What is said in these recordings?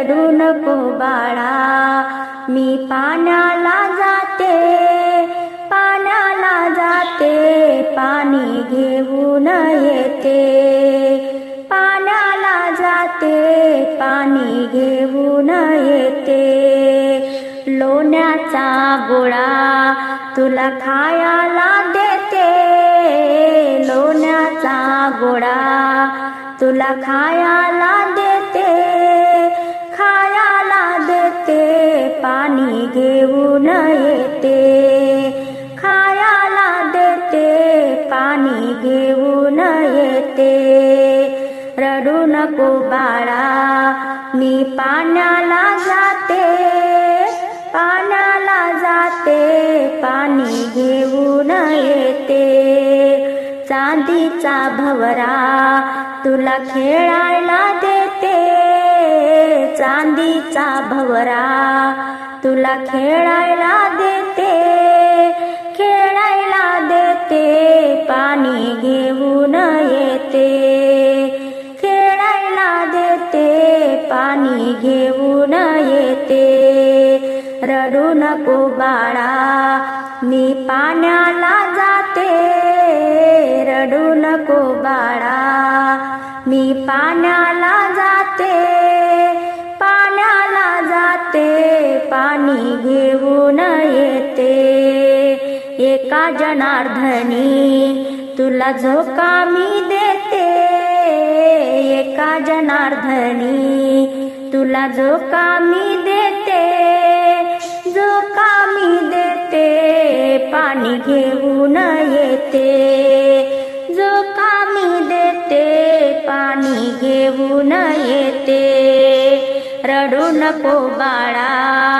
रडू नको बाळा. मी पाण्याला जाते पाण्याला जाते. पाणी घेऊन येते. पाण्याला जाते पाणी घेऊन येते. लोण्याचा गोळा तुला खायला देते. लोण्याचा गोळा तुला खायला घेऊन येते. खायला देते पाणी घेऊन येते. रडू नको बाळा मी पाण्याला जाते. पाण्याला जाते पाणी घेऊन येते. चांदीचा भवरा तुला खेळायला देते. चांदीचा भवरा तुला खेळायला देते खेळायला देते पाणी घेऊन येते. खेळायला देते पाणी घेऊन येते. रडू नको बाळा मी पाण्याला जाते. रडू नको बाळा मी पाण्याला जाते. पाणी घेऊन येते. एका जनार्दनी तुला झोका मी देते. एका जनार्दनी तुला झोका मी देते. झोका मी देते पाणी घेऊन येते. झोका मी देते पाणी घेऊन येते. रडू नको बाळा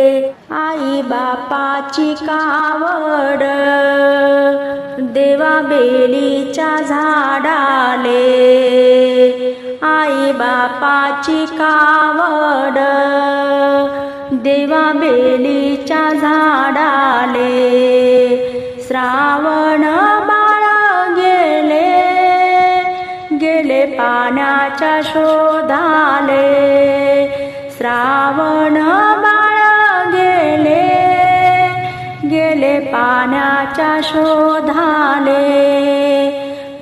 आई बापाची कावड देवा बेलीच्या झाडाले. आई बापाची कावड देवा बेलीच्या झाडाले. श्रावण बाळ गेले गेले पाण्याच्या शोधाले. श्रावण पाण्याच्या शोधाले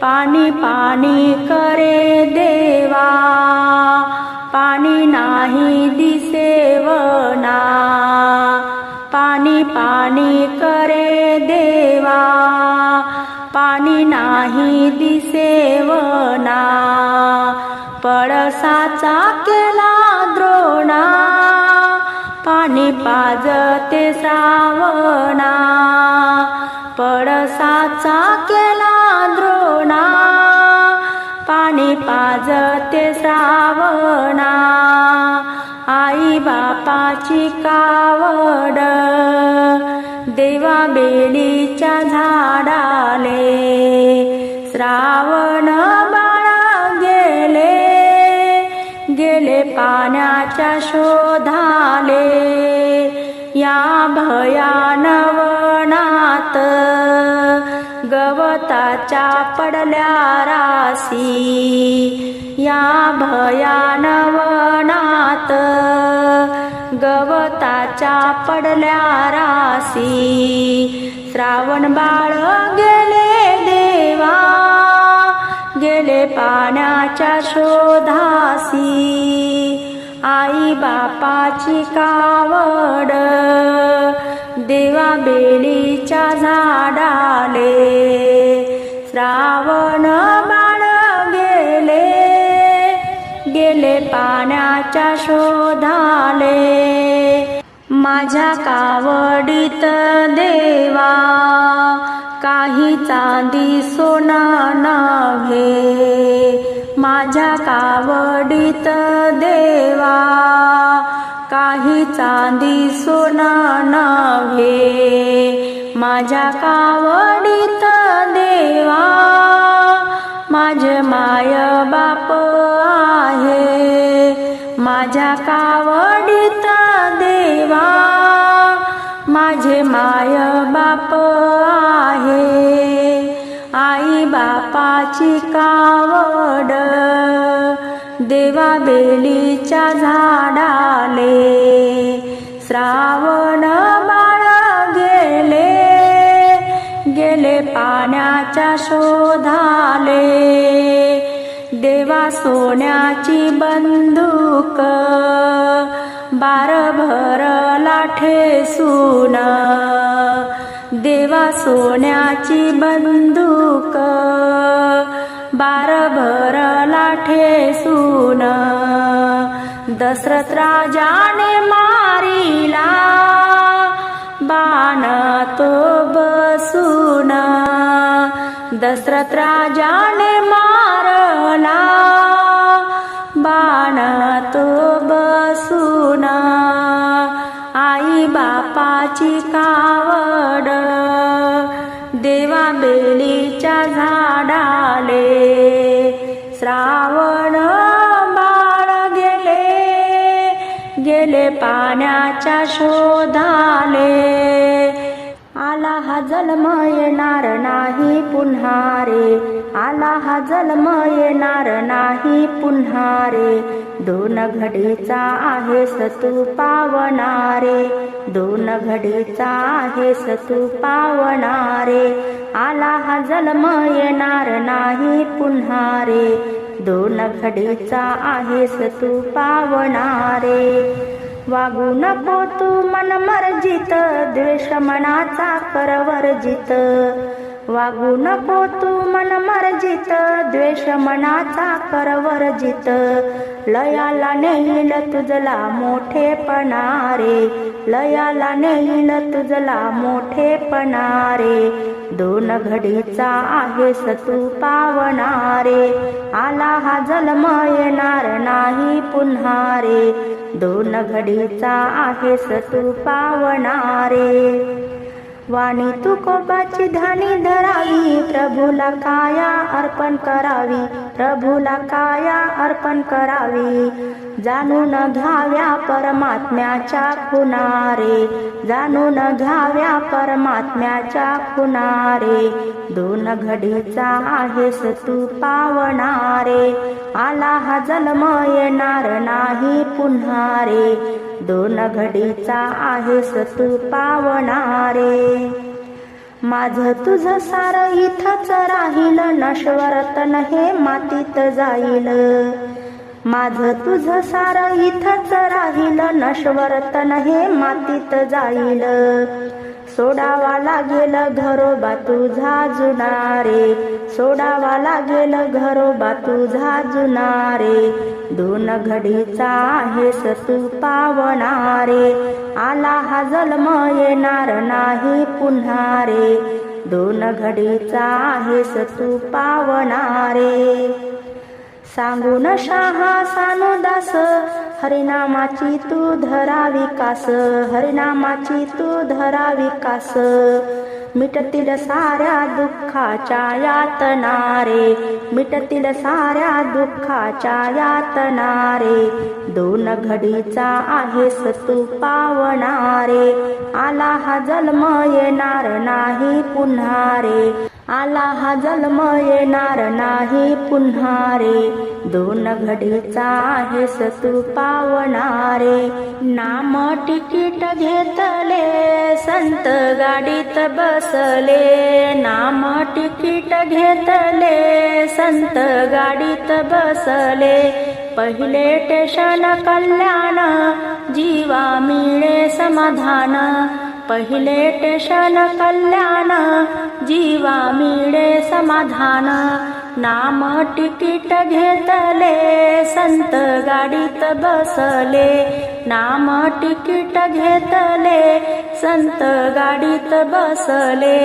पाणी पाणी करे देवा पाणी नाही दिसेवना पाणी पाणी करे देवा पाणी नाही दिसेवना पळसाचा केला द्रोणा पाणी पाजते श्रावणा पडसाचा केला द्रोणा. पाणी पाजते श्रावणा. आई बापाची कावड. देवा बेलीच्या झाडाले. श्रावण गेले. गेले पाण्याच्या शोधाले. या भया गवताच्या पडल्या राशी या भयानवनात गवताच्या पडल्या राशी. श्रावण बाळ गेले देवा गेले पाण्याच्या शोधासी आई बापाची कावड देवा बेलीच्या झाडाले श्रावण बाळ गेले गेले पाण्याच्या शोधाले. माझ्या कावडीत देवा काही चांदी सोना नव्हे माझ्या कावडीत देवा काही चांदी सोना नव्हे माझ्या कावडीत देवा माझे माय बाप आहे. माझ्या कावडीत देवा माझे माय बाप आहे. आई बापाची कावड देवा बेलीच्या झाडाले श्रावण बाळ गेले गेले पाण्याच्या शोधाले. देवा सोन्याची बंदूक बारभर लाठे सुन देवा सोन्याची बंदूक बारभर लाठे सुन. दशरथ राजाने मारिला. बाण तो बसून. दशरथ राजाने मारला. बाण तो बसून. आई बापाची काव पाण्याच्या शोधाले. आला हा जन्म येणार नाही पुन्हा रे. आला हा जन्म येणार नाही पुन्हा रे. दोन घडीचा आहे सतू पावणारे. दोन घडीचा आहे सतू पावणारे. आला हा जन्म येणार नाही पुन्हा रे. दोन घडीचा आहे सतू पावणारे. वागू नको तू मन मर्जित द्वेष मनाचा करवर्जित. वागू नको तू मन मर्जित द्वेष मनाचा करवर्जित. लयाला नेईल तुझला मोठेपणा रे लयाला नेईल तुझला मोठेपणा रे दोन घडीचा आहेस तू पावणारे आला हा जन्म येणार नाही पुन्हा रे दोन घडीचा आहेस तू पावणारे. वाणी तू कोपाची धाणी धरावी. प्रभूला काया अर्पण करावी. प्रभूला काया अर्पण करावी. जाणून घ्याव्या परमात्म्याच्या खुणारे जाणून घ्याव्या परमात्म्याच्या खुणारे दोन घडीचा आहेस तू पावणारे. आला हा जन्म येणार नाही पुन्हा रे दोन घडीचा आहेस तू पावणारे. माझ तुझ सार इथंच राहील नश्वरतन हे मातीत जाईल. माझ तुझ सार इथंच राहील नश्वरतन हे मातीत जाईल. सोडावा लागेल घरोबा तुझा जुनारे. सोडावा लागेल घरोबा तुझा जुनारे. दोन घडीचा आहेस तू पावणारे. आला हा जन्म येणार नाही पुन्हा रे दोन घडीचा आहेस तू पावणारे. सांगून शहा सानुदास हरिनामाची तू धरा विकास हरिनामाची तू धरा विकास. मिटतील साऱ्या दुःखाच्या यातना रे मिटतील साऱ्या दुःखाच्या यातना रे दोन घडीचा आहेस तू पावणारे आला हा जन्म येणार नाही पुन्हा रे आला हा जन्म येणार नाही पुन्हा रे. दोन घडीचा आहेस तू पावणारे. नाम तिकीट घेतले संत गाडीत बसले. नाम तिकीट घेतले संत गाडीत बसले. पहिले टेशन कल्याण जीवा मिळे समाधान. पहिले टेशन कल्याण जीवा मिळे समाधान. नाम तिकीट घेतले संत गाडीत बसले. नाम तिकीट घेतले संत गाडीत बसले.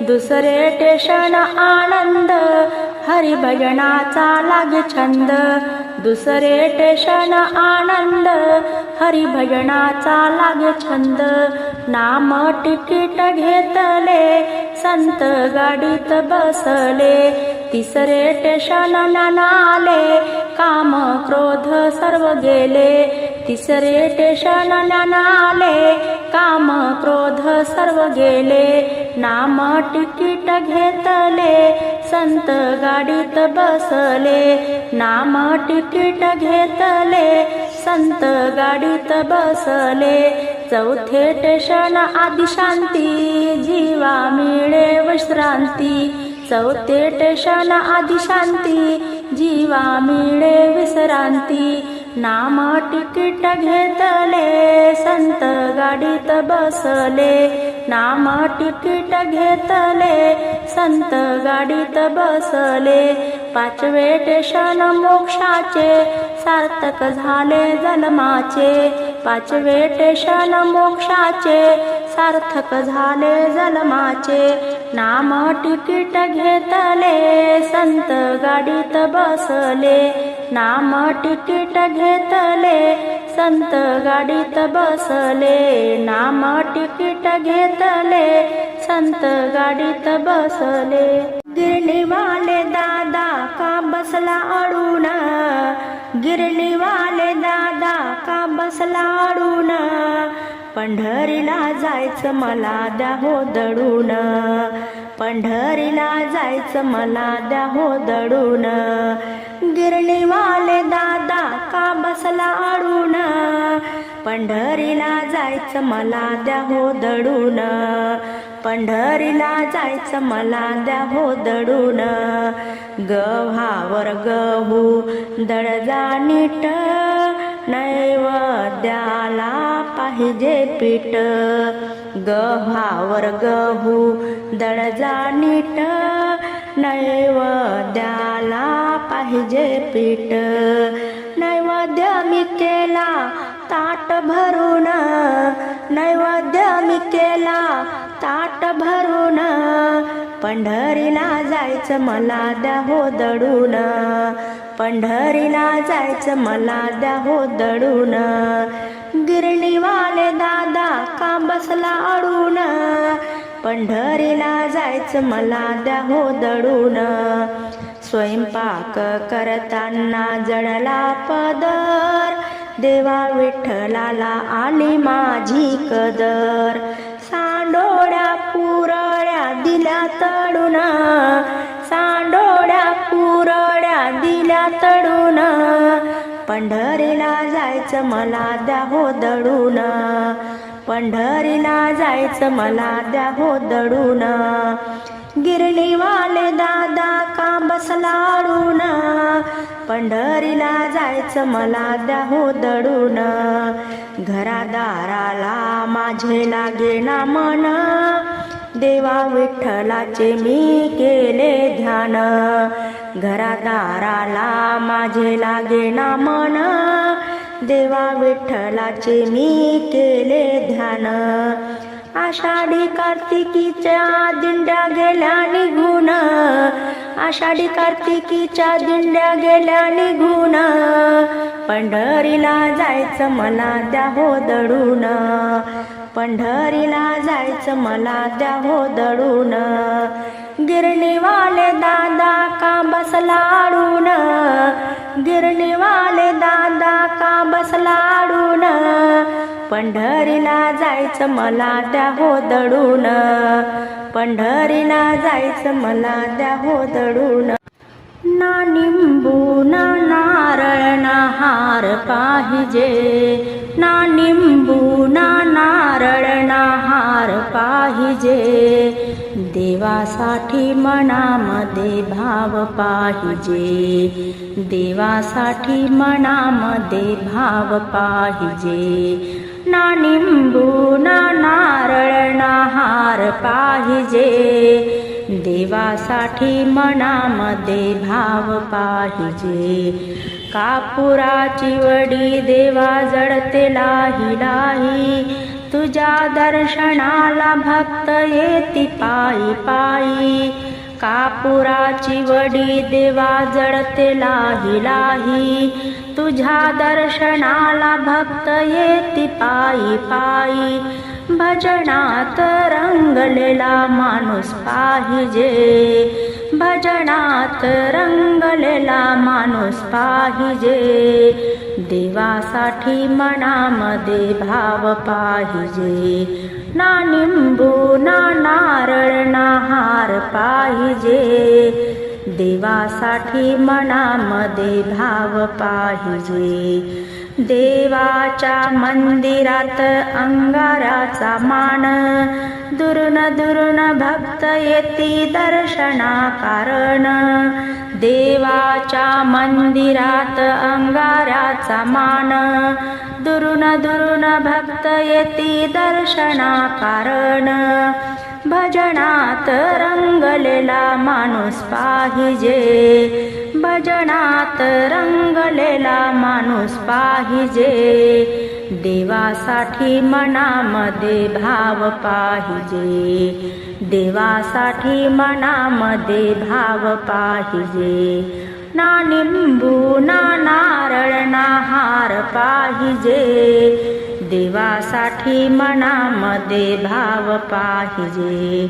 दुसरे टेशन आनंद हरिभजनाचा लागे छंद. दुसरे टेशन आनंद हरिभजनाचा लागे छंद. नाम तिकीट घेतले संत गाडीत बसले तिसरे टेशन नाले काम क्रोध सर्व गेले तिसरे टेशन नाले काम क्रोध सर्व गेले नाम तिकीट घेतले संत गाडीत बसले नाम तिकीट घेतले संत गाडीत बसले चौथे टेशन आदि शांती जीवा मिळे विश्रांती. चौथे टेशन आदि शांती जीवा मिळे विश्रांती. नाम तिकीट घेतले संत गाडीत बसले. नाम तिकीट घेतले संत गाडीत बसले. पाचवे टेशन मोक्षाचे सार्थक झाले जन्माचे. पाचवे टेशन मोक्षाचे सार्थक झाले जन्माचे. नाम तिकीट घेतले संत गाडीत बसले. नाम तिकीट घेतले संत गाडीत बसले. नाम तिकीट घेतले संत गाडीत बसले. गिरणीवाले दादा का बसला अडून? गिरणीवाले दादा का बसला अडून? पंढरीला जायचं मला द्या हो दडून. पंढरीला जायचं मला द्या हो दडून. गिरणीवाले दादा का बसला अडून? पंढरीला जायचं मला द्या हो दडून. पंढरीला जायचं मला द्या हो दडून. गव्हावर गहू दळजा नीट. नैवद्याला पाहिजे पीठ. गव्हावर गहू दळजा नीट. नैवद्याला पाहिजे पीठ. नैवेद्य मी केला ताट भरून. नैवेद्य मी केला ताट भरून पंढरीला जायचं मला द्या हो दडून. पंढरीला जायचं मला द्या हो दडून. गिरणीवाले दादा का बसला अडून. पंढरीला जायचं मला द्या हो दडून. स्वयंपाक करताना जडला पदर. देवा विठ्ठलाला आली माझी कदर. सांडोळ्या पुरळ्या दिल्या तडून. सांडोळ्या पुरळ्या दिल्या तडून. पंढरीला जायचं मला द्या हो दडून. पंढरीला जायचं मला द्या हो दडून. गिरणीवाले दादा का बसला अडून पंढरीला जायचं मला द्या हो दडून घरादाराला माझे लागे ना मन. देवा विठ्ठलाचे मी केले ध्यान. घरादाराला माझे लागे ना मन. देवा विठ्ठलाचे मी केले ध्यान. आषाढी कार्तिकीच्या दिंड्या गेल्या निघून. आषाढी कार्तिकीच्या दिंड्या गेल्या निघून. पंढरीला जायचं मला द्या हो दडून पंढरीला जायचं मला द्या हो दडून गिरणीवाले दादा का बसला अडून गिरणीवाले दादा का बसला अडून पंढरीला जायचं मला त्या हो दडून पंढरीला जायचं मला त्या हो दडून ना निंबू ना नारळ ना हार पाहिजे. ना निंबू ना नारळ ना हार पाहिजे. देवासाठी मनामध्ये भाव पाहिजे. देवासाठी मनामध्ये भाव पाहिजे. ना निंबू ना नारळ ना हार पाहिजे. देवासाठी मनामध्ये भाव पाहिजे. कापुराची वडी देवा जडते लाही लाही तुझ्या दर्शनाला भक्त येती पायी पायी. कापुराची वडी देवा जडते लाही लाही. तुझ्या दर्शनाला भक्त येती पायी पायी. भजनात रंगलेला माणूस पाहिजे. भजनात रंगलेला माणूस पाहिजे. देवासाठी मनामध्ये भाव पाहिजे. ना निंबू ना नारळ ना हार पाहिजे. देवासाठी मनामध्ये भाव पाहिजे. देवाच्या मंदिरात अंगाराचा मान. दुरुन दुरुन भक्त येती दर्शना कारण देवाच्या मंदिरात अंगाराचा मान. दुरून दुरून भक्त येती दर्शना कारण भजनात रंगलेला माणूस पाहिजे. भजनात रंगलेला माणूस पाहिजे. देवासाठी मनामध्ये भाव पाहिजे. देवासाठी मनामध्ये भाव पाहिजे. ना निंबू ना पाहिजे. देवासाठी मनामध्ये भाव पाहिजे.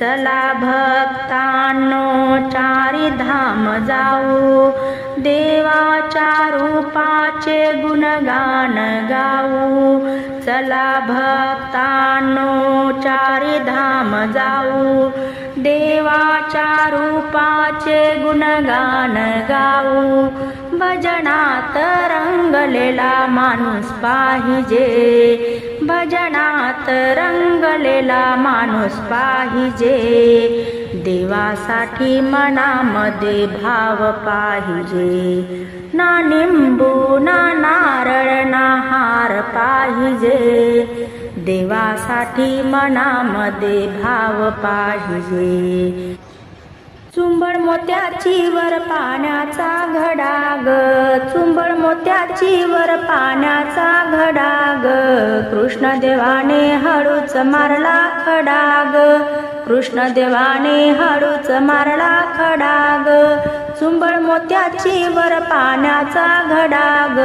चला भक्तांनो चारी धाम जाऊ. देवाच्या रूपाचे गुणगान गाऊ. चला भक्तांनो चारी धाम जाऊ. देवाच्या रूपाचे गुणगान गाऊ. भजनात रंगलेला माणूस पाहिजे. भजनात रंगलेला माणूस पाहिजे. देवासाठी मनामध्ये भाव पाहिजे. ना निंबू ना नारळ ना हार पाहिजे. देवासाठी मनामध्ये भाव पाहिजे. चुंबड मोत्याची वर पाण्याचा घडाग. चुंबड मोत्याची वर पाण्याचा घडाग. कृष्णदेवाने हळूच मारला खडाग. कृष्णदेवाने हळूच मारला खडाग. चुंबड मोत्याची वर पाण्याचा घडाग.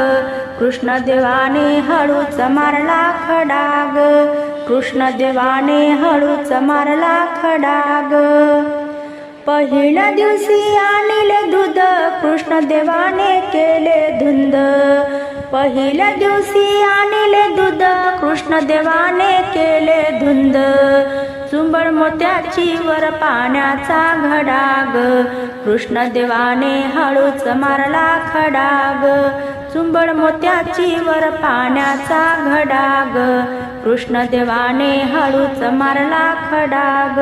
कृष्णदेवाने हळूच मारला खडाग. कृष्णदेवाने हळूच मारला खडाग. पहिल्या दिवशी आणले दूध कृष्णदेवाने केले धुंद. पहिल्या दिवशी आणले दूध कृष्णदेवाने केले धुंद. चुंबड मोत्याची वर पाण्याचा घडाग. कृष्णदेवाने हळूच मारला खडाग. चुंबड मोत्याची वर पाण्याचा घडाग. कृष्णदेवाने हळूच मारला खडाग.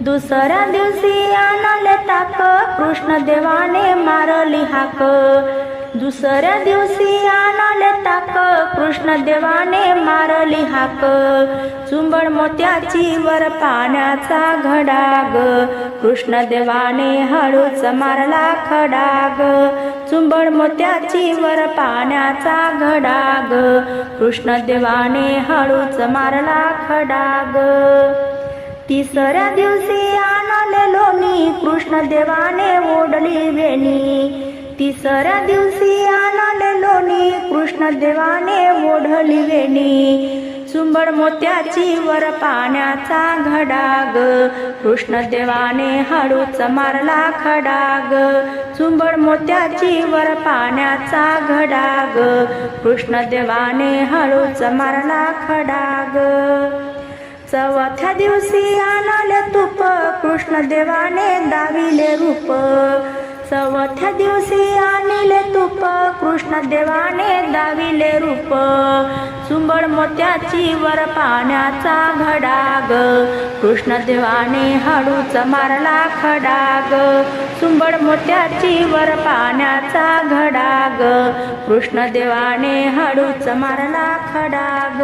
दुसऱ्या दिवशी आणले ताक. कृष्णदेवाने मारली हाक. दुसऱ्या दिवशी आणले ताक कृष्ण देवाने मारली हाक. चुंबड मोत्याची वर पाण्याचा घडाग. कृष्ण देवाने हळूच मारला खडाग. चुंबड मोत्याची वर पाण्याचा घडाग. कृष्ण देवाने हळूच मारला खडाग. तिसऱ्या दिवशी आणले लोणी कृष्ण देवाने ओढली वेणी. तिसऱ्या दिवशी आणले लोणी कृष्ण देवाने ओढली वेणी. चुंबड मोत्याची वर पाण्याचा घडाग कृष्ण देवाने हळूच मारला खडाग. चुंबड मोत्याची वर पाण्याचा घडाग कृष्ण देवाने हळूच मारला खडाग. चौथ्या दिवशी आणले तूप कृष्ण देवाने दाविले रूप. चवथ्या दिवशी आणले तूप. कृष्ण देवाने दाविले रूप. सुंबड मोत्याची वर पाण्याचा घडाग. कृष्ण देवाने हळूच मारला खडाग. सुंबड मोत्याची वर पाण्याचा घडाग. कृष्ण देवाने हळूच मारला खडाग.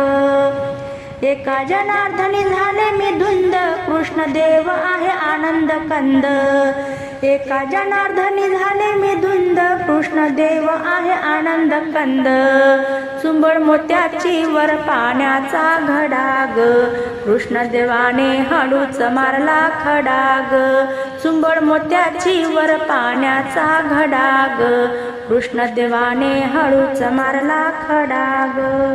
एका जनार्दनी झाले मी धुंद. कृष्ण देव आहे आनंद कंद. एका जनार्दनी झाले मी धुंद. कृष्ण देव आहे आनंद कंद. चुंबळ मोत्याची वर पाण्याचा घडाग. कृष्ण देवाने हळूच मारला खडाग. चुंबळ मोत्याची वर पाण्याचा घडाग. कृष्ण देवाने हळूच मारला खडाग.